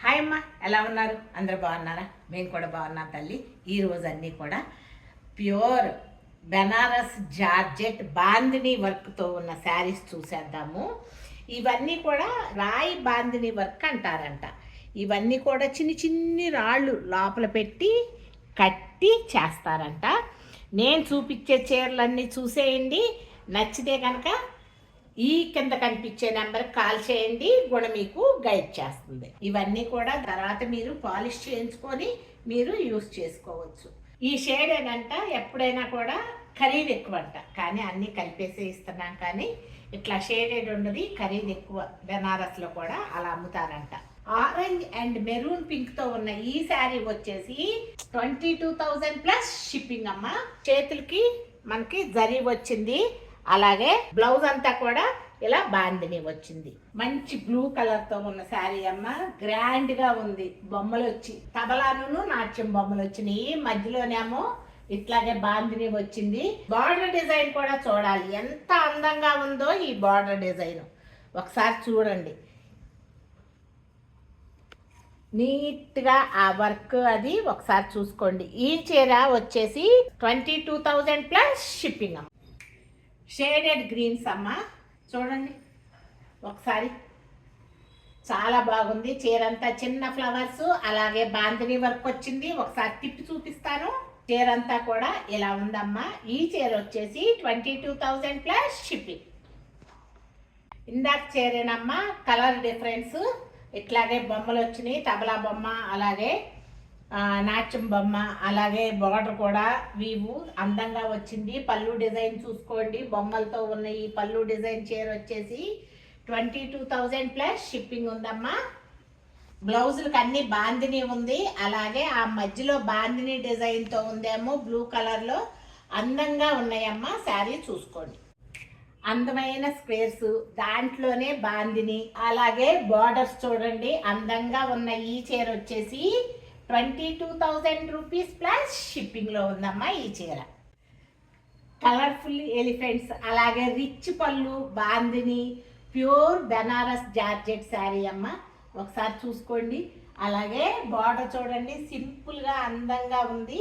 Hi అమ్మ ఎలా ఉన్నారు? అందరు బాగున్నారా? మేము కూడా బాగున్నాం తల్లి. ఈ రోజు అన్నీ కూడా ప్యూర్ బెనారస్ జార్జెట్ బాందిని వర్క్తో ఉన్న శారీస్ చూసేద్దాము. ఇవన్నీ కూడా రాయి బాందిని వర్క్ అంటారంట. ఇవన్నీ కూడా చిన్ని చిన్ని రాళ్ళు లోపల పెట్టి కట్టి చేస్తారంట. నేను చూపించే చీరలన్నీ చూసేయండి. నచ్చితే కనుక ఈ కింద కనిపించే నెంబర్ కాల్ చేయండి కూడా మీకు గైడ్ చేస్తుంది. ఇవన్నీ కూడా తర్వాత మీరు పాలిష్ చేయించుకొని మీరు యూస్ చేసుకోవచ్చు. ఈ షేడ్ ఏంటంట ఎప్పుడైనా కూడా ఖరీదు ఎక్కువ అంట కానీ అన్నీ కలిపేసి ఇస్తున్నాం కానీ ఇట్లా షేడెడ్ ఉన్నది ఖరీదు ఎక్కువ. బెనారస్లో కూడా అలా అమ్ముతారంట. ఆరెంజ్ అండ్ మెరూన్ పింక్తో ఉన్న ఈ శారీ వచ్చేసి twenty two thousand plus shipping అమ్మ. చేతులకి మనకి జరీ వచ్చింది. అలాగే బ్లౌజ్ అంతా కూడా ఇలా బాందిని వచ్చింది. మంచి బ్లూ కలర్తో ఉన్న శారీ అమ్మ. గ్రాండ్గా ఉంది. బొమ్మలు వచ్చి తబలాను నాట్యం బొమ్మలు వచ్చినాయి. మధ్యలోనేమో ఇట్లాగే బాందిని వచ్చింది. బార్డర్ డిజైన్ కూడా చూడాలి. ఎంత అందంగా ఉందో ఈ బార్డర్ డిజైన్. ఒకసారి చూడండి. నీట్గా ఆ వర్క్ అది ఒకసారి చూసుకోండి. ఈ చీర వచ్చేసి twenty two thousand plus shipping అమ్మ. షేడెడ్ గ్రీన్స్ అమ్మ. చూడండి. ఒకసారి. చాలా బాగుంది. చీరంతా చిన్న ఫ్లవర్స్ అలాగే బాంధిని వర్క్ వచ్చింది. ఒకసారి తిప్పి చూపిస్తాను. చీర అంతా కూడా ఇలా ఉందమ్మా. ఈ చీర వచ్చేసి twenty two thousand plus shipping. ఇందాక చీరేనమ్మా కలర్ డిఫరెన్స్. ఇట్లాగే బొమ్మలు వచ్చినాయి. తబలా బొమ్మ అలాగే నాట్యం బొమ్మ అలాగే బార్డర్ కూడా వీవు అందంగా వచ్చింది. పళ్ళు డిజైన్ చూసుకోండి. బొమ్మలతో ఉన్న ఈ పళ్ళు డిజైన్ చీర వచ్చేసి twenty two thousand plus shipping ఉందమ్మా. బ్లౌజులకు అన్ని బాందిని ఉంది. అలాగే ఆ మధ్యలో బాందిని డిజైన్తో ఉందేమో బ్లూ కలర్లో అందంగా ఉన్నాయమ్మా. శారీ చూసుకోండి. అందమైన స్క్వేర్స్ దాంట్లోనే బాందిని. అలాగే బార్డర్స్ చూడండి. అందంగా ఉన్న ఈ చీర వచ్చేసి twenty two thousand rupees plus షిప్పింగ్లో ఉందమ్మా ఈ చీర. కలర్ఫుల్ ఎలిఫెంట్స్ అలాగే రిచ్ పళ్ళు బాందిని ప్యూర్ బెనారస్ జార్జెట్ శారీ అమ్మ. ఒకసారి చూసుకోండి. అలాగే బార్డర్ చూడండి సింపుల్గా అందంగా ఉంది.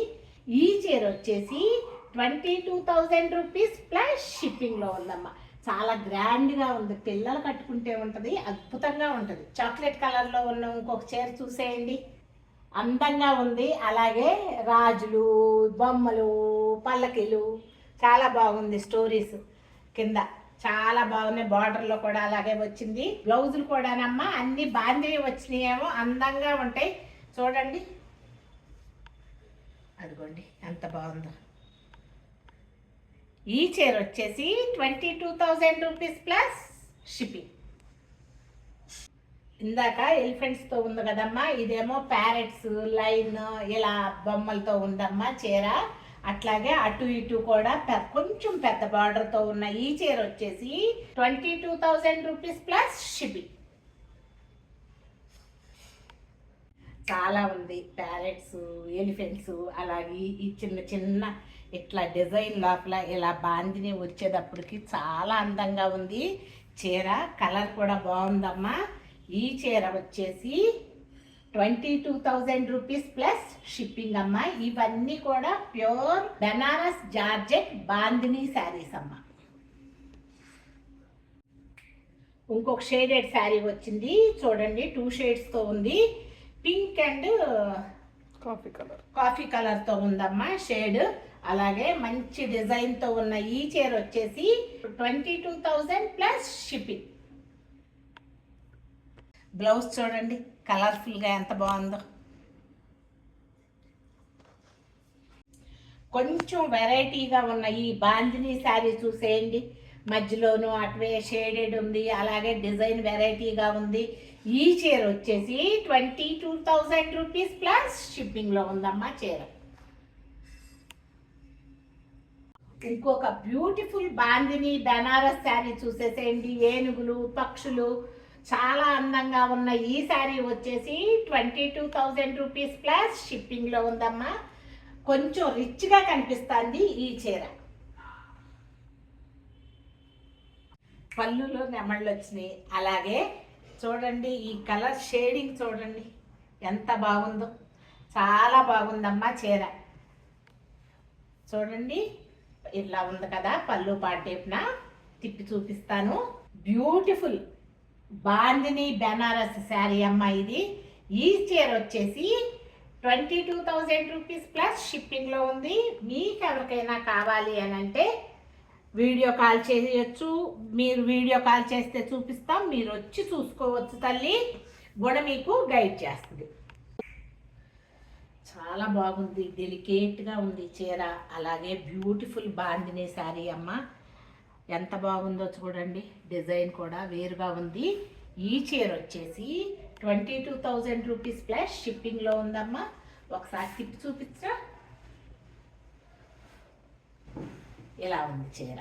ఈ చీర వచ్చేసి twenty two thousand rupees plus షిప్పింగ్లో ఉందమ్మా. చాలా గ్రాండ్గా ఉంది. పిల్లలు కట్టుకుంటే ఉంటుంది అద్భుతంగా ఉంటుంది. చాక్లెట్ కలర్లో ఉన్న ఇంకొక చీర చూసేయండి. అందంగా ఉంది. అలాగే రాజులు బొమ్మలు పల్లకిలు చాలా బాగుంది స్టోరీస్ కింద. చాలా బాగున్నాయి. బార్డర్లో కూడా అలాగే వచ్చింది. బ్లౌజులు కూడానమ్మా అన్ని బాందిని వచ్చినాయేమో అందంగా ఉంటాయి. చూడండి. అదిగోండి ఎంత బాగుందో. ఈ చీర వచ్చేసి twenty two thousand rupees plus shipping ఇందాక ఎలిఫెంట్స్తో ఉంది కదమ్మా ఇదేమో ప్యారెట్స్ లైన్ ఇలా బొమ్మలతో ఉందమ్మా చీర. అట్లాగే అటు ఇటు కూడా పె- కొంచెం పెద్ద బార్డర్తో ఉన్న ఈ చీర వచ్చేసి twenty two thousand rupees plus shipping చాలా ఉంది. ప్యారెట్స్ ఎలిఫెంట్స్ అలాగే ఈ చిన్న చిన్న ఇట్లా డిజైన్ లోపల ఇలా బాందిని వచ్చేటప్పటికి చాలా అందంగా ఉంది. చీర కలర్ కూడా బాగుందమ్మా. ఈ చీర వచ్చేసి twenty two thousand rupees plus shipping అమ్మా. ఇవన్నీ కూడా ప్యూర్ బెనారస్ జార్జెట్ బాందిని శారీస్ అమ్మా. ఇంకొక షేడెడ్ శారీ వచ్చింది. చూడండి టూ షేడ్స్తో ఉంది. Pink and coffee colour. Coffee కలర్తో ఉందమ్మా షేడ్. అలాగే మంచి డిజైన్తో ఉన్న ఈ చీర వచ్చేసి twenty two thousand plus shipping. Blouse చూడండి కలర్ఫుల్గా ఎంత బాగుందో. కొంచెం వెరైటీగా ఉన్న ఈ బాందిని శారీ చూసేయండి. మధ్యలోను అటువే షేడెడ్ ఉంది అలాగే డిజైన్ వెరైటీగా ఉంది. ఈ చీర వచ్చేసి twenty two thousand rupees plus షిప్పింగ్లో ఉందమ్మా చీర. ఇంకొక బ్యూటిఫుల్ బాందిని బెనారస్ శారీ చూసేసేయండి. ఏనుగులు పక్షులు చాలా అందంగా ఉన్న ఈ శారీ వచ్చేసి twenty two thousand rupees plus షిప్పింగ్లో ఉందమ్మా. కొంచెం రిచ్గా కనిపిస్తుంది ఈ చీర. పళ్ళులో నెమళ్ళు వచ్చినాయి. అలాగే చూడండి ఈ కలర్ షేడింగ్ చూడండి. ఎంత బాగుందో. చాలా బాగుందమ్మా చీర. చూడండి ఇలా ఉంది కదా పళ్ళు పాటేపున. తిప్పి చూపిస్తాను. బ్యూటిఫుల్. బాందిని బెనారస్ శారీ అమ్మ ఇది. ఈ చీర వచ్చేసి twenty two thousand rupees plus షిప్పింగ్లో ఉంది. మీకు ఎవరికైనా కావాలి అని అంటే వీడియో కాల్ చేయొచ్చు. మీరు వీడియో కాల్ చేస్తే చూపిస్తాం. మీరు వచ్చి చూసుకోవచ్చు తల్లి. కూడా మీకు గైడ్ చేస్తుంది. చాలా బాగుంది. డెలికేట్గా ఉంది చీర అలాగే బ్యూటిఫుల్ బాందిని శారీ అమ్మ. ఎంత బాగుందో చూడండి. డిజైన్ కూడా వేరుగా ఉంది. ఈ చీర వచ్చేసి twenty two thousand rupees plus షిప్పింగ్లో ఉందమ్మా. ఒకసారి తిప్పి చూపించరా? ఇలా ఉంది చీర.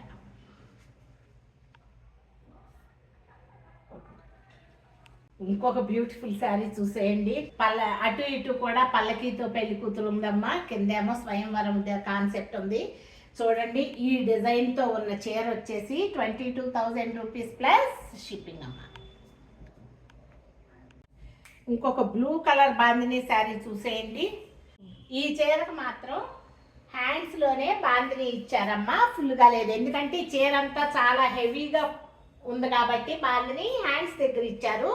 ఇంకొక బ్యూటిఫుల్ శారీ చూసేయండి. పల్ల అటు ఇటు కూడా పల్లకీతో పెళ్ళి కూతురు ఉందమ్మా. కిందేమో స్వయంవరం కాన్సెప్ట్ ఉంది. చూడండి ఈ డిజైన్తో ఉన్న చీర వచ్చేసి twenty two thousand rupees plus shipping అమ్మా. ఇంకొక బ్లూ కలర్ బాందిని శారీ చూసేయండి. ఈ చీరకు మాత్రం హ్యాండ్స్లోనే బాందిని ఇచ్చారమ్మా ఫుల్గా లేదు. ఎందుకంటే ఈ చీర అంతా చాలా హెవీగా ఉంది కాబట్టి బాందిని హ్యాండ్స్ దగ్గర ఇచ్చారు.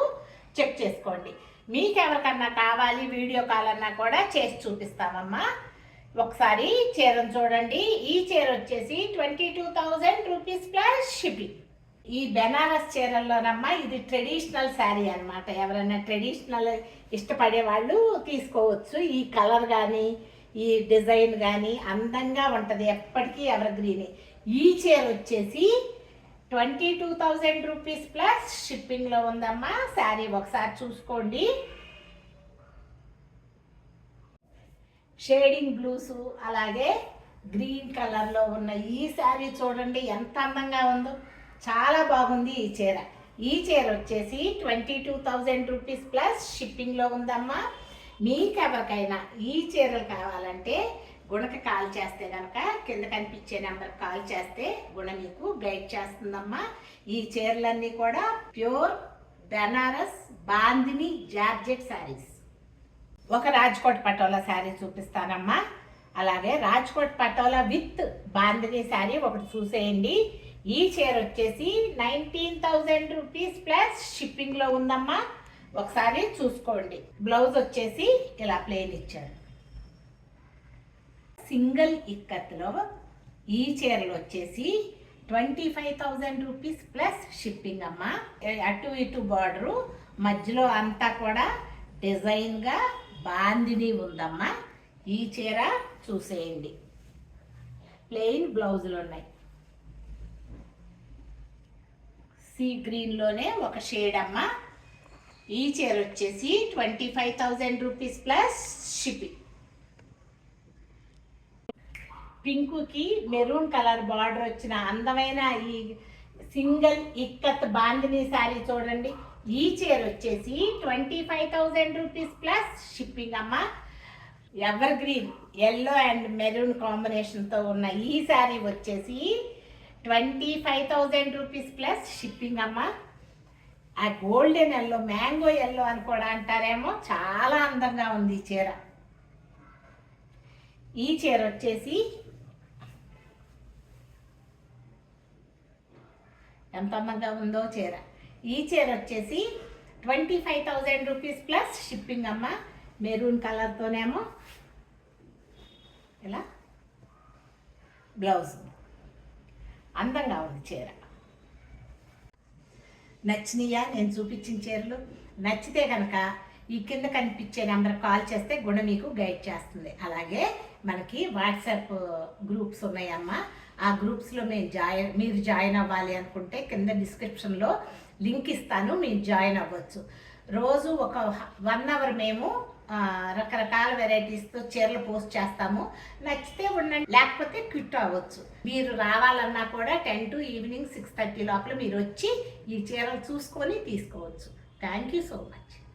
చెక్ చేసుకోండి. మీకు ఎవరికన్నా కావాలి వీడియో కాల్ అన్నా కూడా చేసి చూపిస్తామమ్మా. ఒకసారి చీరను చూడండి. ఈ చీర వచ్చేసి twenty two thousand rupees plus shipping. ఈ బెనారస్ చీరల్లోనమ్మా ఇది ట్రెడిషనల్ శారీ అన్నమాట. ఎవరైనా ట్రెడిషనల్ ఇష్టపడే వాళ్ళు తీసుకోవచ్చు. ఈ కలర్ కానీ ఈ డిజైన్ కానీ అందంగా ఉంటుంది ఎప్పటికీ ఎవర్ గ్రీన్ ఈ చీర వచ్చేసి twenty two thousand rupees plus షిప్పింగ్లో ఉందమ్మా. శారీ ఒకసారి చూసుకోండి. షేడింగ్ బ్లూస్ అలాగే గ్రీన్ కలర్లో ఉన్న ఈ శారీ చూడండి ఎంత అందంగా ఉందో. చాలా బాగుంది ఈ చీర. ఈ చీర వచ్చేసి twenty two thousand rupees plus షిప్పింగ్లో ఉందమ్మా. మీకు ఎవరికైనా ఈ చీరలు కావాలంటే గుణకి కాల్ చేస్తే కనుక కింద కనిపించే నెంబర్ కాల్ చేస్తే గుణ మీకు గైడ్ చేస్తుందమ్మా. ఈ చీరలన్నీ కూడా ప్యూర్ బెనారస్ బాందిని జార్జెట్ శారీస్. ఒక రాజ్కోట్ పటోలా శారీ చూపిస్తానమ్మా. అలాగే రాజ్కోట్ పటోలా విత్ బాందిని శారీ ఒకటి చూసేయండి. ఈ చీర వచ్చేసి నైన్టీన్ థౌజండ్ రూపీస్ ప్లస్ షిప్పింగ్లో ఉందమ్మా. ఒకసారి చూసుకోండి. బ్లౌజ్ వచ్చేసి ఇలా ప్లేన్ ఇచ్చారు సింగిల్ ఇక్కత్లో ఈ చీరలు వచ్చేసి twenty five thousand rupees plus shipping అమ్మా. అటు ఇటు బార్డరు మధ్యలో అంతా కూడా డిజైన్గా బాందిని ఉందమ్మా. ఈ చీర చూసేయండి. ప్లెయిన్ బ్లౌజులు ఉన్నాయి. సీ గ్రీన్లోనే ఒక షేడ్ అమ్మా. ఈ చీర వచ్చేసి twenty five thousand rupees plus shipping. పింకుకి maroon colour border వచ్చిన అందమైన ఈ సింగిల్ ఇక్కత్ బాందిని శారీ చూడండి. ఈ చీర వచ్చేసి twenty five thousand rupees plus shipping అమ్మ. Evergreen yellow and maroon కాంబినేషన్తో ఉన్న ఈ శారీ వచ్చేసి twenty five thousand rupees plus shipping అమ్మ. ఆ గోల్డెన్ ఎల్లో మ్యాంగో ఎల్లో అని కూడా అంటారేమో. చాలా అందంగా ఉంది ఈ చీర ఈ చీర వచ్చేసి ఎంత అందంగా ఉందో చీర ఈ చీర వచ్చేసి twenty five thousand rupees plus shipping అమ్మ మెరూన్ కలర్తోనేమో ఇలా బ్లౌజ్ అందంగా ఉంది చీర నచ్చినాయా? నేను చూపించిన చీరలు నచ్చితే కనుక ఈ కింద కనిపించే నెంబర్ కాల్ చేస్తే గుణ మీకు గైడ్ చేస్తుంది. అలాగే మనకి వాట్సాప్ గ్రూప్స్ ఉన్నాయమ్మా. ఆ గ్రూప్స్లో మేము జాయిన్ మీరు జాయిన్ అవ్వాలి అనుకుంటే కింద డిస్క్రిప్షన్లో లింక్ ఇస్తాను మీరు జాయిన్ అవ్వచ్చు. రోజు ఒక వన్ అవర్ మేము రకరకాల వెరైటీస్తో చీరలు పోస్ట్ చేస్తాము. నచ్చితే ఉండండి లేకపోతే క్విట్ అవ్వచ్చు. మీరు రావాలన్నా కూడా ten to evening six thirty లోపల మీరు వచ్చి ఈ చీరలు చూసుకొని తీసుకోవచ్చు. Thank you so much